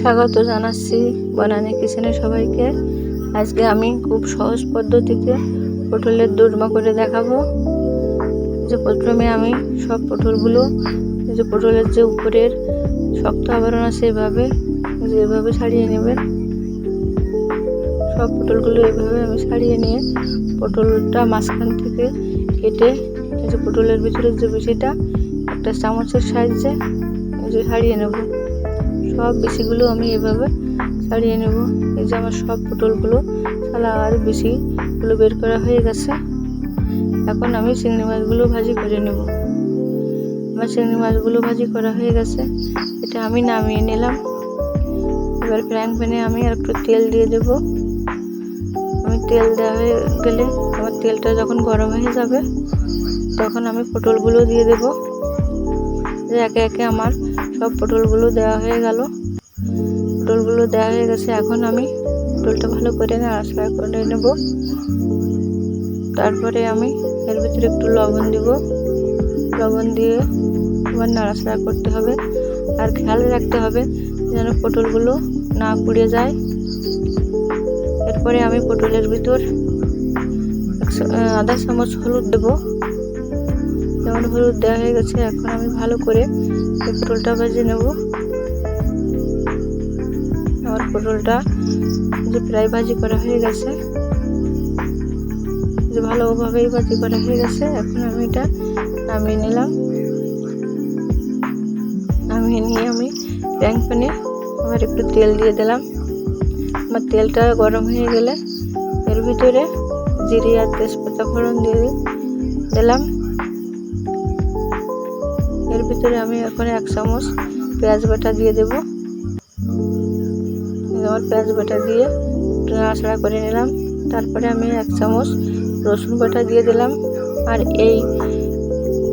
স্বাগত জানাচ্ছি বনানী কিচেনে সবাইকে। আজকে আমি খুব সহজ পদ্ধতিতে পটলের দোরমা করে দেখাবো। যে প্রথমে আমি সব পটলগুলো যে পটলের যে উপরের শক্ত আবরণ আছে এভাবে যে এভাবে ছাড়িয়ে নেবেন সব পটলগুলো এভাবে আমি ছাড়িয়ে নিয়ে পটলটা মাঝখান থেকে কেটে যে পটলের ভিতরের যে বিচিটা, একটা চামচের সাহায্যে যে ছাড়িয়ে নেব। সব বিচিগুলো আমি এভাবে ছাড়িয়ে নেব। এই যে আমার সব পটলগুলো ছালা আর বিচিগুলো বের করা হয়ে গেছে। এখন আমি চিংড়ি মাছগুলো ভাজি করে নেব। আমার চিংড়ি মাছগুলো ভাজি করা হয়ে গেছে। এটা আমি নামিয়ে নিলাম। এবার ফ্রাইং প্যানে আমি আর একটু তেল দিয়ে দেব। আমি তেল দেওয়া হয়ে গেলে আমার তেলটা যখন গরম হয়ে যাবে, তখন আমি পটলগুলো দিয়ে দেব। যে একে একে আমার সব পটলগুলো দেওয়া হয়ে গেল। পটলগুলো দেওয়া হয়ে গেছে, এখন আমি পটলটা ভালো করে নাড়াচাড়া করে নেব। তারপরে আমি এর ভিতরে একটু লবণ দিব। লবণ দিয়ে আবার নাড়াচাড়া করতে হবে। আর খেয়াল রাখতে হবে যেন পটলগুলো না পুড়ে যায়। এরপরে আমি পটলের ভিতর আধা চামচ হলুদ দেব। যেমন হলুদ দেওয়া হয়ে গেছে, এখন আমি ভালো করে পটলটা ভেজে নেব। পটলটা যে প্রায় ভাজি করা হয়ে গেছে। যে ভালোভাবেই ভাজি করা হয়ে গেছে। এখন আমি এটা নামিয়ে নিলাম। নামিয়ে নিয়ে আমি প্যান প্যানে আবার একটু তেল দিয়ে দিলাম। আমার তেলটা গরম হয়ে গেলে এর ভিতরে জিরে আর তেজপাতা ফোড়ন দিয়ে দিলাম। এর ভিতরে আমি এখন এক চামচ পেঁয়াজ বাটা দিয়ে দেব। আমার পেঁয়াজ বাটা দিয়ে নাড়াচাড়া করে নিলাম। তারপরে আমি এক চামচ রসুন বাটা দিয়ে দিলাম। আর এই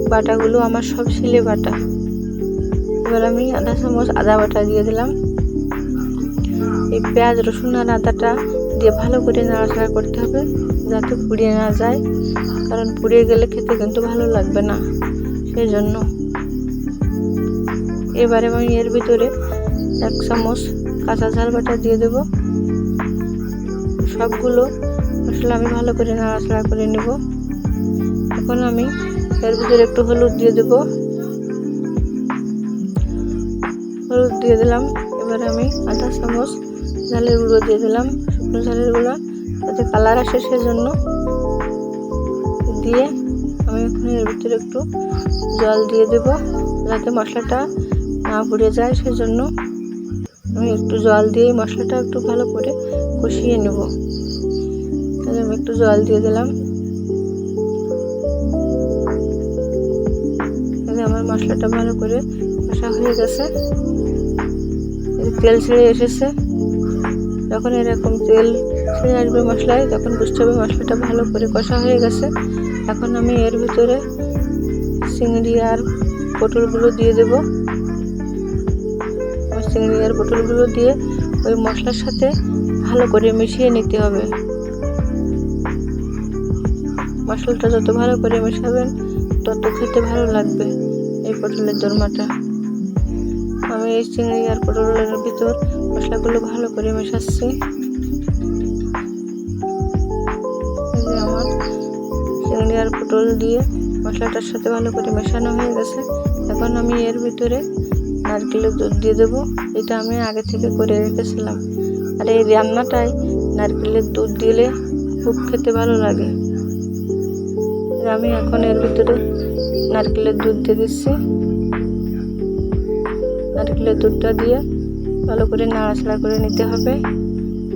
বাটাগুলো আমার সব শিলে বাটা। এবার আমি আধা চামচ আদা বাটা দিয়ে দিলাম। এই পেঁয়াজ, রসুন আর আদাটা দিয়ে ভালো করে নাড়াচাড়া করতে হবে যাতে পুড়িয়ে না যায়। কারণ পুড়িয়ে গেলে খেতে কিন্তু ভালো লাগবে না। সেই জন্য এবারে আমি এর ভিতরে এক চামচ কাঁচা ঝাল বাটা দিয়ে দেব। সবগুলো মশলা আমি ভালো করে নাড়াচাড়া করে নেব। এখন আমি এর ভিতরে একটু হলুদ দিয়ে দেব। হলুদ দিয়ে দিলাম। এবার আমি আধা চামচ ঝালের গুঁড়ো দিয়ে দিলাম। শুকনো ঝালের গুঁড়ো যাতে কালার আসে সেজন্য। দিয়ে আমি এখন এর ভিতরে একটু জল দিয়ে দেব। যাতে মশলাটা না পুড়ে যায় সেজন্য। আমি একটু জল দিয়ে মশলাটা একটু ভালো করে কষিয়ে নেব। তাহলে আমি একটু জল দিয়ে দিলাম। আমার মশলাটা ভালো করে কষা হয়ে গেছে। তেল ছেড়ে এসেছে। যখন এরকম তেল ছেড়ে আসবে মশলায়, তখন বুঝতে হবে মশলাটা ভালো করে কষা হয়ে গেছে। এখন আমি এর ভিতরে চিংড়ি আর পটলগুলো দিয়ে দেব। চিংড়ি আর পটলগুলো দিয়ে ওই মশলার সাথে ভালো করে মিশিয়ে নিতে হবে। মশলাটা যত ভালো করে মেশাবেন, তত খেতে ভালো লাগবে এই পটলের দরমাটা। আমি এই চিংড়ি আর পটলের ভিতর মশলাগুলো ভালো করে মেশাচ্ছি। আমার চিংড়ি আর পটল দিয়ে মশলাটার সাথে ভালো করে মেশানো হয়ে গেছে। এখন আমি এর ভিতরে নারকেলের দুধ দিয়ে দেবো। এটা আমি আগে থেকে করে রেখেছিলাম। আর এই রান্নাটাই নারকেলের দুধ দিলে খুব খেতে ভালো লাগে। আমি এখন এর ভিতরে নারকেলের দুধ দিয়ে দিচ্ছি। নারকেলের দুধটা দিয়ে ভালো করে নাড়াচাড়া করে নিতে হবে।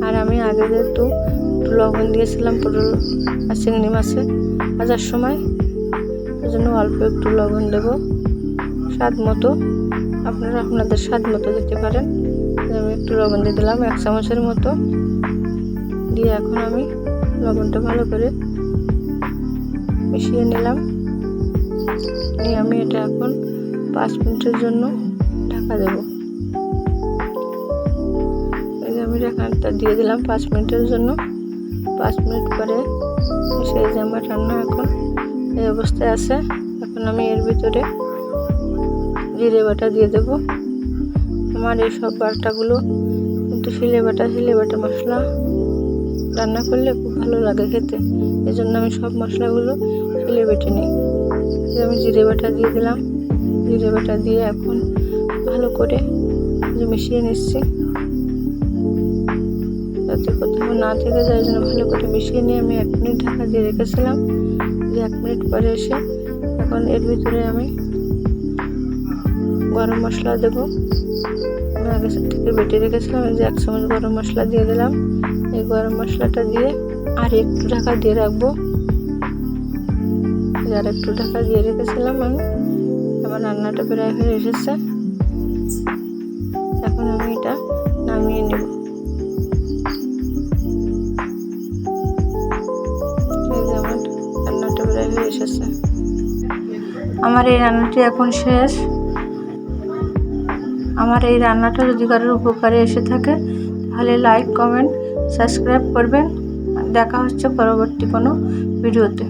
আর আমি আগে যেহেতু একটু লবণ দিয়েছিলাম, পটল আর চিংড়ি মাছে ভাজার সময় ওই জন্য অল্প একটু লবণ দেবো। স্বাদ মতো আপনারা আপনাদের স্বাদ মতো দিতে পারেন। আমি একটু লবণ দিয়ে দিলাম, এক চামচের মতো। দিয়ে এখন আমি লবণটা ভালো করে মিশিয়ে নিলাম। নিয়ে আমি এটা এখন পাঁচ মিনিটের জন্য ঢাকা দেব। এই আমি ঢাকাটা দিয়ে দিলাম পাঁচ মিনিটের জন্য। পাঁচ মিনিট পরে সেই যে আমার রান্না এখন এই অবস্থায় আছে। এখন আমি এর ভিতরে জিরে বাটা দিয়ে দেবো। আমার এই সব বাটাগুলো কিন্তু শিলে বাটা শিলে বাটা মশলা রান্না করলে খুব ভালো লাগে খেতে। এই জন্য আমি সব মশলাগুলো শিলে বেটে নিই। আমি জিরে বাটা দিয়ে দিলাম। জিরে বাটা দিয়ে এখন ভালো করে মিশিয়ে নিচ্ছি। যাতে কোথাও না থেকে যায় জন্য ভালো করে মিশিয়ে নিয়ে আমি এক মিনিট ঢাকা দিয়ে রেখেছিলাম। যে এক মিনিট পরে এসে এখন এর ভিতরে আমি গরম মশলা দেবো। আগে থেকে বেটে রেখেছিলাম, এই যে এক চামচ গরম মশলা দিয়ে দিলাম। এই গরম মশলাটা দিয়ে আর একটু ঢাকা দিয়ে রাখব। আর একটু ঢাকা দিয়ে রেখেছিলাম আমি। আমার রান্নাটা প্রায় হয়ে এসেছে। এখন আমি এটা নামিয়ে নেব। রান্নাটা প্রায় হয়ে এসেছে। আমার এই রান্নাটি এখন শেষ। আমার এই রান্নাটা যদি কারোর উপকারে এসে থাকে, তাহলে লাইক কমেন্ট সাবস্ক্রাইব করবেন। দেখা হচ্ছে পরবর্তী কোনো ভিডিওতে।